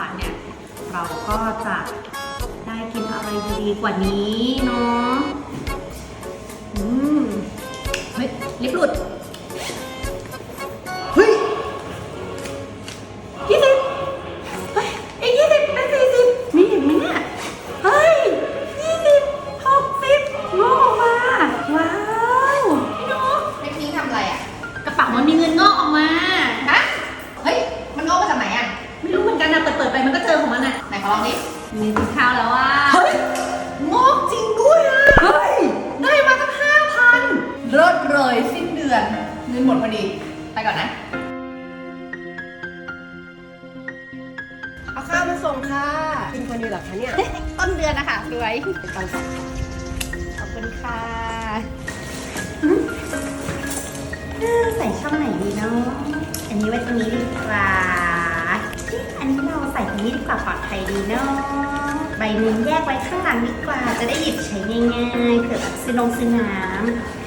าทเนี่ย เราก็จะได้กินอะไรดีกว่านี้เนาะ อืม เฮ้ยลิปหลุด เฮ้ยยี่สิบเฮ้ยอีกยี่สิบเปสี่สิบมีอีกไหมเนี่ย เฮ้ยยี่สิบหกสิบงอกออกมา ว้าวเนู เล็กนี้ทำอะไรอะกระเป๋ามันมีเงินงอกออกมา ลองดิมีสีข้าวแล้วว่าเฮ้ยงอกจริงด้วยอะเฮ้ยได้มาตั้งห้าพันเลิศเลยสิ้นเดือนเงินหมดพอดี ไปก่อนนะ เอาข้าวมาส่งค่ะกินคนเดียวเหรอคะเนี่ยต้นเดือนนะคะรวยเป็นตังค์ค่ะขอบคุณค่ะเออใส่ช่องไหนดีเนาะอันนี้ไว้ตรงนี้ดีกว่าเอันนี้เราใส่ตรงนี้ดีกว่าปลอดภัยดีเนาะใบหนึ่งแยกไว้ข้างหลังดีกว่า จะได้หยิบใช้ง่ายๆเผื่อแบบซื้อนงซื้อน้ำ